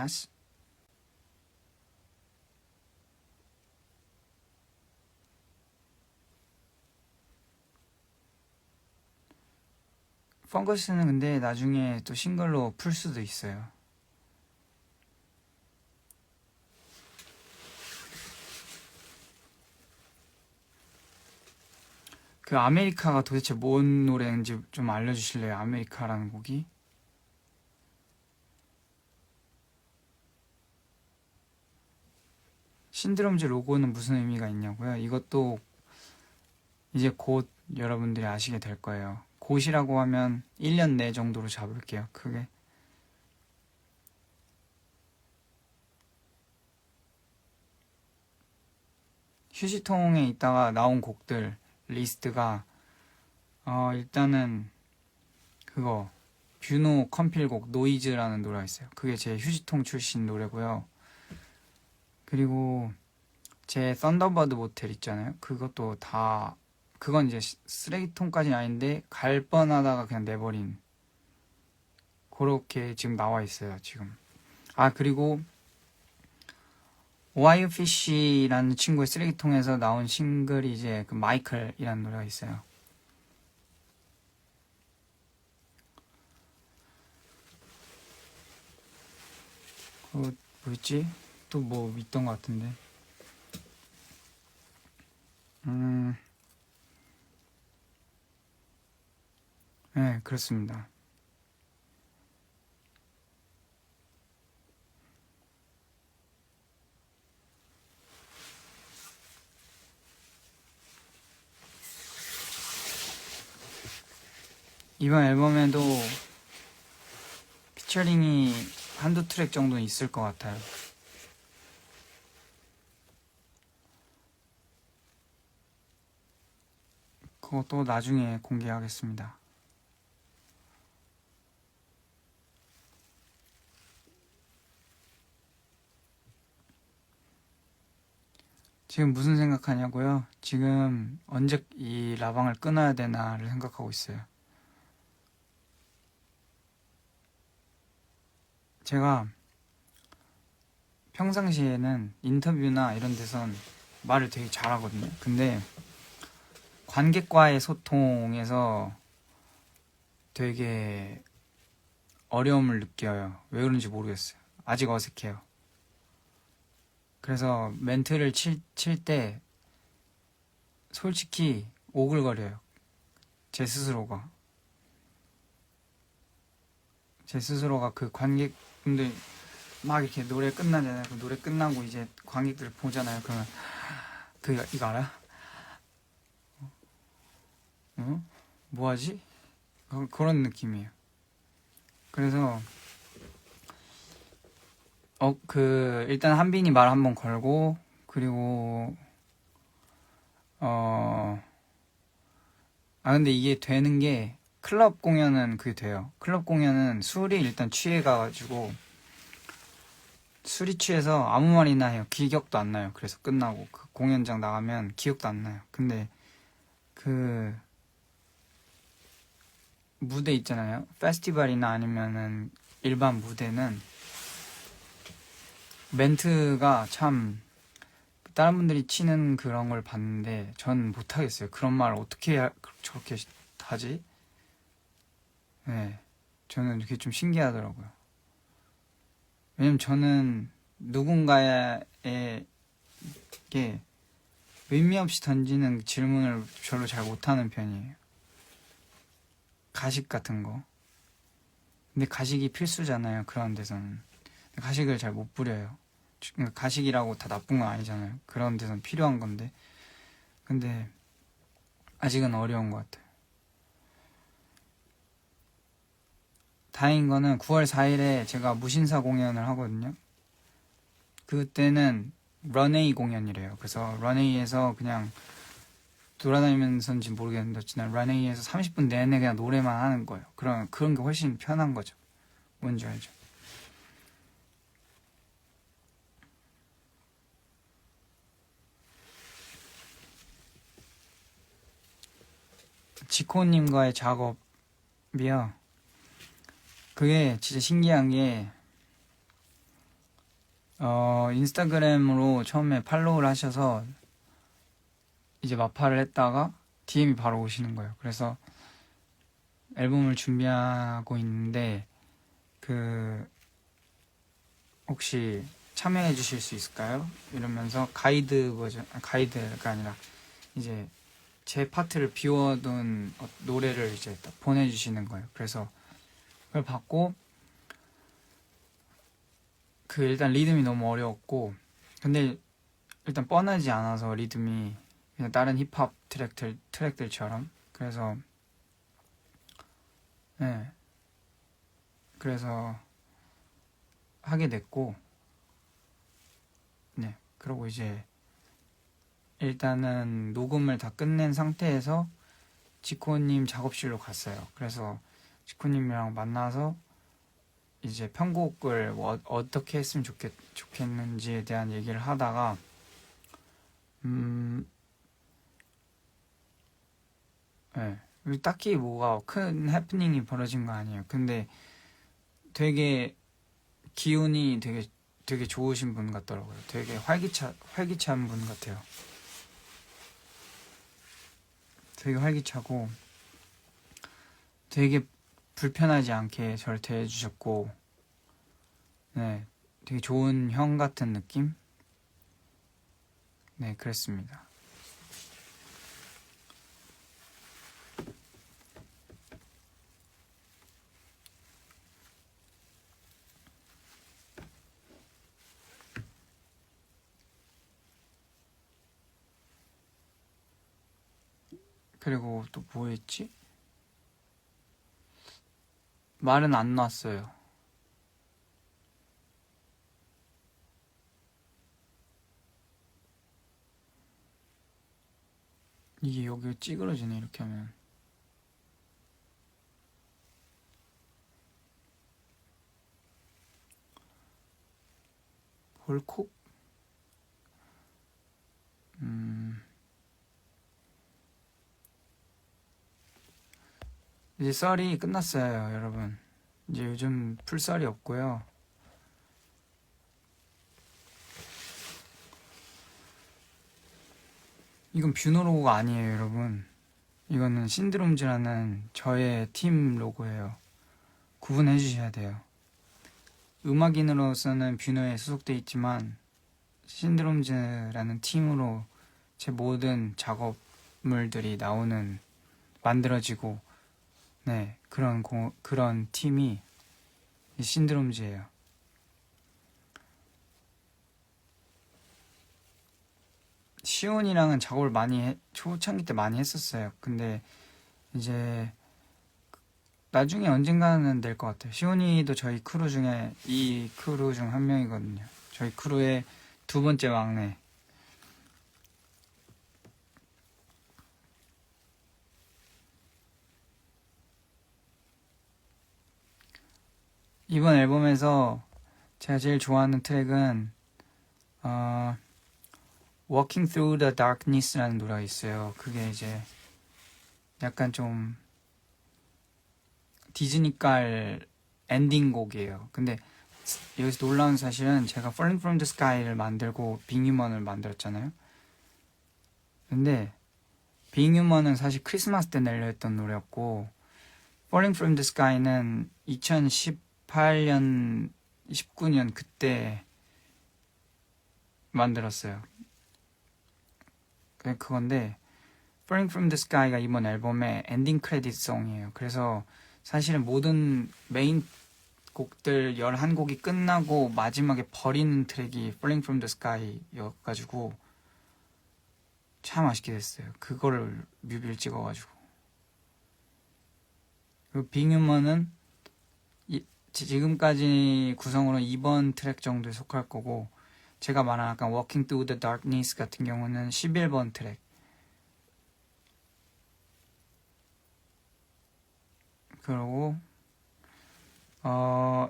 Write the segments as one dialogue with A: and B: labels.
A: Yes. 펑거스는 근데 나중에 또 싱글로 풀 수도 있어요. 그 아메리카가 도대체 뭔 노래인지 좀 알려주실래요? 아메리카라는 곡이? 신드롬즈 로고는 무슨 의미가 있냐고요? 이것도 이제 곧 여러분들이 아시게 될 거예요. 곧이라고 하면 1년 내 정도로 잡을게요. 크게. 휴지통에 있다가 나온 곡들 리스트가 어 일단은 그거 뷰노 컴필곡 노이즈라는 노래가 있어요. 그게 제 휴지통 출신 노래고요. 그리고 제 썬더버드 모텔 있잖아요. 그것도 다 그건 이제 시- 쓰레기통까지는 아닌데 갈 뻔하다가 그냥 내버린 그렇게 지금 나와 있어요. 지금 아 그리고 오하이오 피쉬라는 친구의 쓰레기통에서 나온 싱글이 이제 그 마이클이라는 노래가 있어요. 그 뭐였지? 또 뭐 있던 것 같은데. 음, 네, 그렇습니다. 이번 앨범에도 피처링이 한두 트랙 정도는 있을 것 같아요. 그것도 나중에 공개하겠습니다. 지금 무슨 생각하냐고요? 지금 언제 이 라방을 끊어야 되나를 생각하고 있어요. 제가 평상시에는 인터뷰나 이런 데선 말을 되게 잘하거든요. 근데 관객과의 소통에서 되게 어려움을 느껴요. 왜 그런지 모르겠어요. 아직 어색해요. 그래서 멘트를 칠, 칠때 솔직히 오글거려요. 제 스스로가. 제 스스로가 그 관객분들 막 이렇게 노래 끝나잖아요. 그 노래 끝나고 이제 관객들 보잖아요. 그러면 그 이거 알아? 어? 뭐하지? 어, 그런 느낌이에요. 그래서 어 그 일단 한빈이 말 한번 걸고 그리고 어 아 근데 이게 되는 게 클럽 공연은 그게 돼요. 클럽 공연은 술이 일단 취해가지고 술이 취해서 아무 말이나 해요. 기억도 안 나요. 그래서 끝나고 그 공연장 나가면 기억도 안 나요. 근데 그 무대 있잖아요. 페스티벌이나 아니면은 일반 무대는 멘트가 참 다른 분들이 치는 그런 걸 봤는데 전 못하겠어요. 그런 말 어떻게 하- 저렇게 하지? 네, 저는 그게 좀 신기하더라고요. 왜냐면 저는 누군가에게 의미 없이 던지는 질문을 별로 잘 못하는 편이에요. 가식 같은 거. 근데 가식이 필수잖아요. 그런 데서는. 가식을 잘 못 부려요. 그러니까 가식이라고 다 나쁜 건 아니잖아요. 그런 데서는 필요한 건데. 근데 아직은 어려운 것 같아요. 다행인 거는 9월 4일에 제가 무신사 공연을 하거든요. 그때는 런웨이 공연이래요. 그래서 런웨이에서 그냥 돌아다니면서인지 모르겠는데 어쨌든 런웨이에서 30분 내내 그냥 노래만 하는 거예요. 그런 그런 게 훨씬 편한 거죠. 뭔지 알죠? 지코님과의 작업이요. 그게 진짜 신기한 게 어, 인스타그램으로 처음에 팔로우를 하셔서 이제 마파를 했다가 DM이 바로 오시는 거예요. 그래서 앨범을 준비하고 있는데 그 혹시 참여해 주실 수 있을까요? 이러면서 가이드 버전 아, 가이드가 아니라 이제 제 파트를 비워둔 어- 노래를 이제 딱 보내주시는 거예요. 그래서 그걸 받고 그 일단 리듬이 너무 어려웠고 근데 일단 뻔하지 않아서 리듬이 그냥 다른 힙합 트랙들 트랙들처럼. 그래서 네 그래서 하게 됐고 네. 그러고 이제 일단은 녹음을 다 끝낸 상태에서 지코님 작업실로 갔어요. 그래서 지코님이랑 만나서 이제 편곡을 뭐 어- 어떻게 했으면 좋겠, 좋겠는지에 대한 얘기를 하다가 음, 네. 딱히 뭐가 큰 해프닝이 벌어진 거 아니에요. 근데 되게 기운이 되게 되게 좋으신 분 같더라고요. 되게 활기차 활기찬 분 같아요. 되게 활기차고 되게 불편하지 않게 저를 대해주셨고 네 되게 좋은 형 같은 느낌 네 그랬습니다 그리고 또 뭐 했지? 말은 안 났어요. 이게 여기 찌그러지네 이렇게 하면. 볼콕? 음. 이제 썰이 끝났어요, 여러분. 이제 요즘 풀썰이 없고요. 이건 뷰노 로고가 아니에요, 여러분. 이거는 신드롬즈라는 저의 팀 로고예요. 구분해 주셔야 돼요. 음악인으로서는 뷰노에 소속돼 있지만 신드롬즈라는 팀으로 제 모든 작업물들이 나오는 만들어지고 네 그런 공, 그런 팀이 이 신드롬즈예요. 시온이랑은 작업을 많이 해, 초창기 때 많이 했었어요. 근데 이제 나중에 언젠가는 될 것 같아요. 시온이도 저희 크루 중에 이 크루 중 한 명이거든요. 저희 크루의 두 번째 막내. 이번 앨범에서 제가 제일 좋아하는 트랙은 어, Walking Through the Darkness라는 노래가 있어요. 그게 이제 약간 좀 디즈니깔 엔딩곡이에요. 근데 여기서 놀라운 사실은 제가 Falling from the Sky를 만들고 빙유먼을 만들었잖아요. 근데 빙유먼은 사실 크리스마스 때 내려 했던 노래였고 Falling from the Sky는 2018년, 19년 그때 만들었어요. 그- 그건데 Falling from the Sky가 이번 앨범의 엔딩 크레딧 송이에요. 그래서 사실은 모든 메인 곡들 11곡이 끝나고 마지막에 버리는 트랙이 Falling from the Sky여가지고 참 아쉽게 됐어요. 그거를 뮤비를 찍어가지고. 그리고 빅유먼은 이- 지금까지 구성으로 2번 트랙 정도에 속할 거고 제가 말한 아까 Walking Through the Darkness 같은 경우는 11번 트랙 그리고 어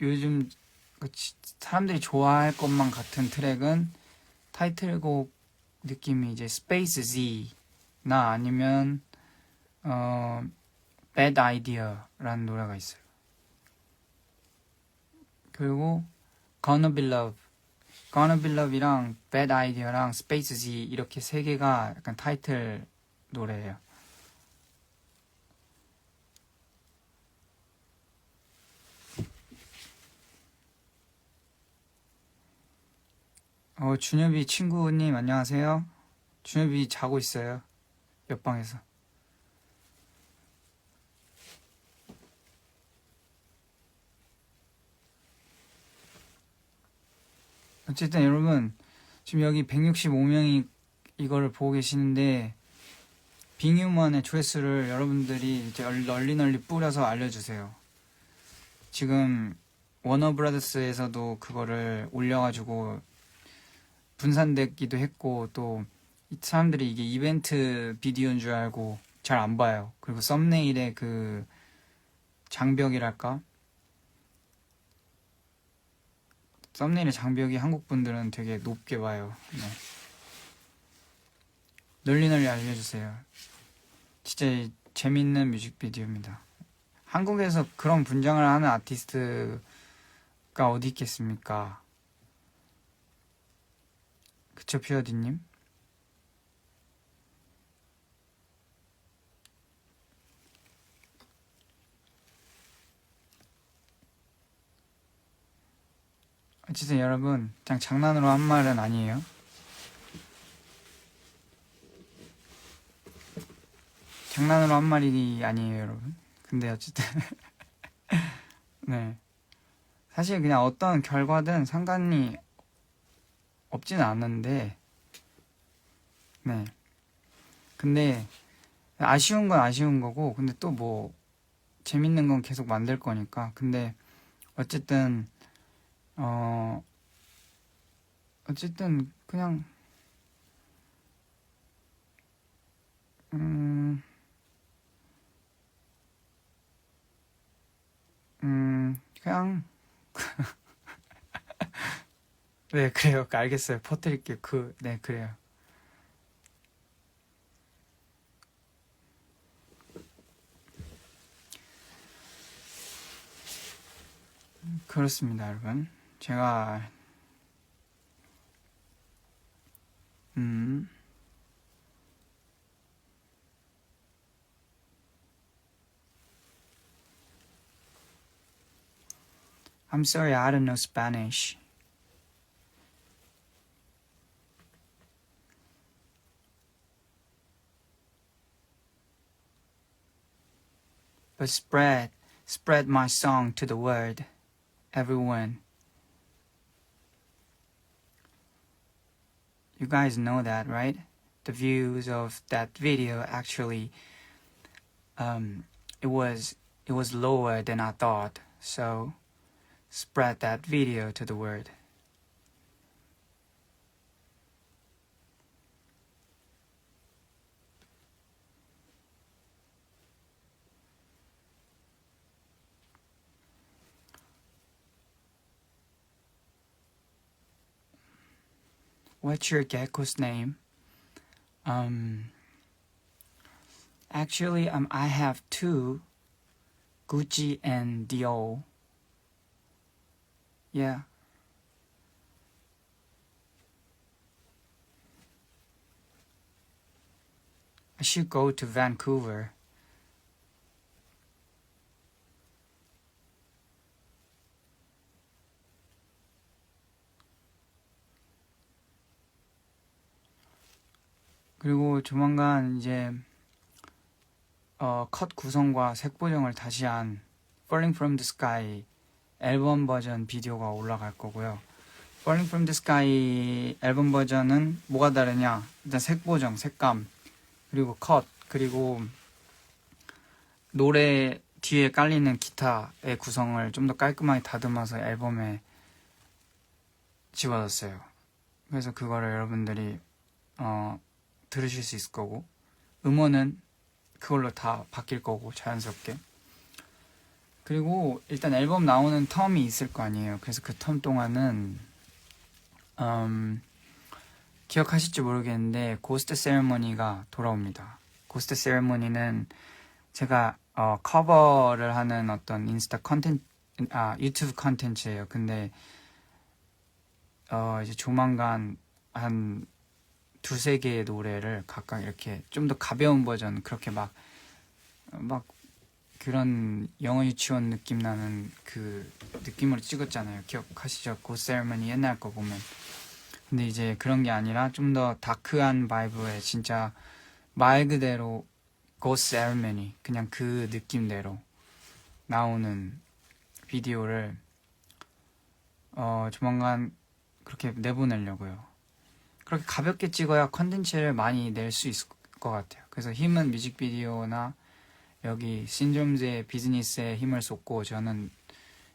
A: 요즘 그 지- 사람들이 좋아할 것만 같은 트랙은 타이틀곡 느낌이 이제 Space Z나 아니면 어 Bad Idea라는 노래가 있어요. 그리고 Gonna Be Love Gonna Be Love이랑 Bad Idea랑 Space Z 이렇게 세 개가 약간 타이틀 노래예요. 어, 준엽이 친구님 안녕하세요. 준엽이 자고 있어요. 옆방에서. 어쨌든 여러분 지금 여기 165명이 이거를 보고 계시는데 빙유먼의 조회수를 여러분들이 이제 널리 널리 뿌려서 알려주세요. 지금 워너브라더스에서도 그거를 올려가지고 분산되기도 했고 또이 사람들이 이게 이벤트 비디오인 줄 알고 잘 안 봐요. 그리고 썸네일에 그 장벽이랄까 썸네일의 장벽이 한국 분들은 되게 높게 봐요. 네. 널리 널리 알려주세요. 진짜 재밌는 뮤직비디오입니다. 한국에서 그런 분장을 하는 아티스트가 어디 있겠습니까? 그쵸, 피어디님? 어쨌든 여러분, 그냥 장난으로 한 말은 아니에요. 장난으로 한 말이 아니에요, 여러분. 근데 어쨌든, 네. 사실 그냥 어떤 결과든 상관이 없지는 않은데, 네. 근데, 아쉬운 건 아쉬운 거고, 근데 또 뭐, 재밌는 건 계속 만들 거니까. 근데, 어쨌든, 어, 어쨌든, 그냥, 음, 음, 그냥, 네, 그래요. 알겠어요. 퍼뜨릴게요. 그, 네, 그래요. 그렇습니다, 여러분. 제가, 음, I'm sorry, I don't know Spanish. But spread, spread my song to the world, everyone. You guys know that, right? The views of that video actually, um, it was it was lower than I thought. So spread that video to the world. What's your gecko's name? Um, actually, um, I have two, Gucci and Dior. Yeah. I should go to Vancouver. 그리고 조만간 이제 어, 컷 구성과 색 보정을 다시 한 Falling from the Sky 앨범 버전 비디오가 올라갈 거고요. Falling from the Sky 앨범 버전은 뭐가 다르냐? 일단 색 보정, 색감, 그리고 컷, 그리고 노래 뒤에 깔리는 기타의 구성을 좀 더 깔끔하게 다듬어서 앨범에 집어넣었어요. 그래서 그거를 여러분들이 어, 들으실 수 있을 거고 음원은 그걸로 다 바뀔 거고 자연스럽게 그리고 일단 앨범 나오는 텀이 있을 거 아니에요. 그래서 그 텀 동안은 음, 기억하실지 모르겠는데 고스트 세레머니가 돌아옵니다. 고스트 세레머니는 제가 어, 커버를 하는 어떤 인스타 컨텐츠 아 유튜브 컨텐츠예요. 근데 어 이제 조만간 한 두세 개의 노래를 각각 이렇게 좀 더 가벼운 버전 그렇게 막 막 그런 영어 유치원 느낌 나는 그 느낌으로 찍었잖아요. 기억하시죠? 고셀머니 옛날 거 보면. 근데 이제 그런 게 아니라 좀 더 다크한 바이브의 진짜 말 그대로 고셀머니 그냥 그 느낌대로 나오는 비디오를 어 조만간 그렇게 내보내려고요. 그렇게 가볍게 찍어야 컨텐츠를 많이 낼 수 있을 것 같아요. 그래서 힘은 뮤직비디오나 여기 신드롬즈의 비즈니스에 힘을 쏟고 저는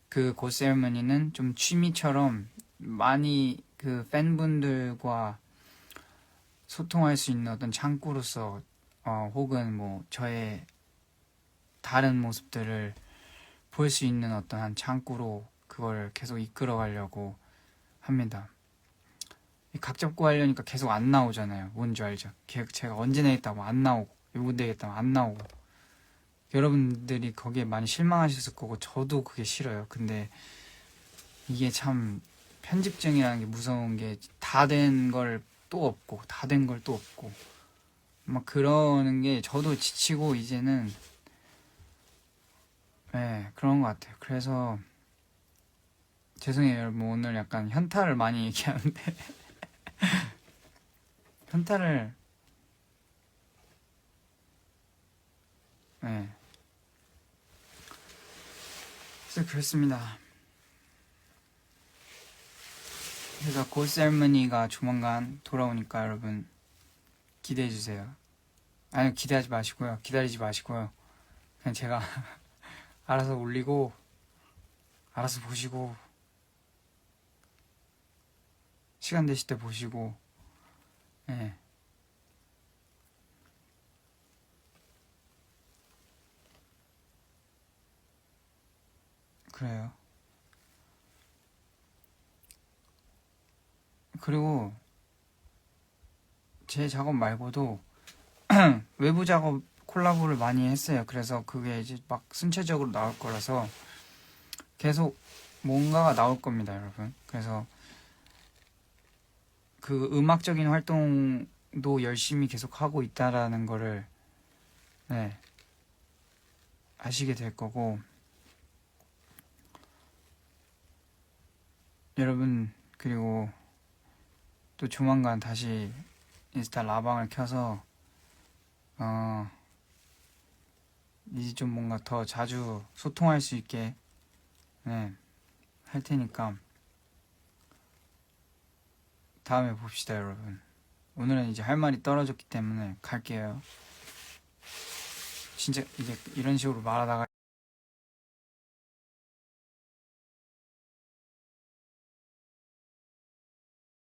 A: 그 고셀머니는 좀 취미처럼 많이 그 팬분들과 소통할 수 있는 어떤 창구로서 어, 혹은 뭐 저의 다른 모습들을 볼 수 있는 어떤 한 창구로 그걸 계속 이끌어 가려고 합니다. 이각 잡고 하려니까 계속 안 나오잖아요. 뭔지 알죠? 걔- 제가 언제 내겠다고 안 나오고 요거 내겠다고 안 나오고 여러분들이 거기에 많이 실망하셨을 거고 저도 그게 싫어요. 근데 이게 참 편집증이라는 게 무서운 게 다 된 걸 또 없고 다 된 걸 또 없고 막 그러는 게 저도 지치고 이제는 네 그런 것 같아요. 그래서 죄송해요 여러분 오늘 약간 현타를 많이 얘기하는데 현타를 네 그래서 그렇습니다. 그래서 고셀머니가 조만간 돌아오니까 여러분 기대해 주세요. 아니 기대하지 마시고요. 기다리지 마시고요. 그냥 제가 알아서 올리고 알아서 보시고 시간 되실 때 보시고 예. 그래요. 그리고 제 작업 말고도 외부 작업 콜라보를 많이 했어요. 그래서 그게 이제 막 순차적으로 나올 거라서 계속 뭔가가 나올 겁니다, 여러분. 그래서 그 음악적인 활동도 열심히 계속 하고 있다라는 거를 네, 아시게 될 거고. 여러분 그리고 또 조만간 다시 인스타 라방을 켜서 어 이제 좀 뭔가 더 자주 소통할 수 있게 네, 할 테니까 다음에 봅시다 여러분. 오늘은 이제 할 말이 떨어졌기 때문에 갈게요. 진짜 이제 이런 식으로 말하다가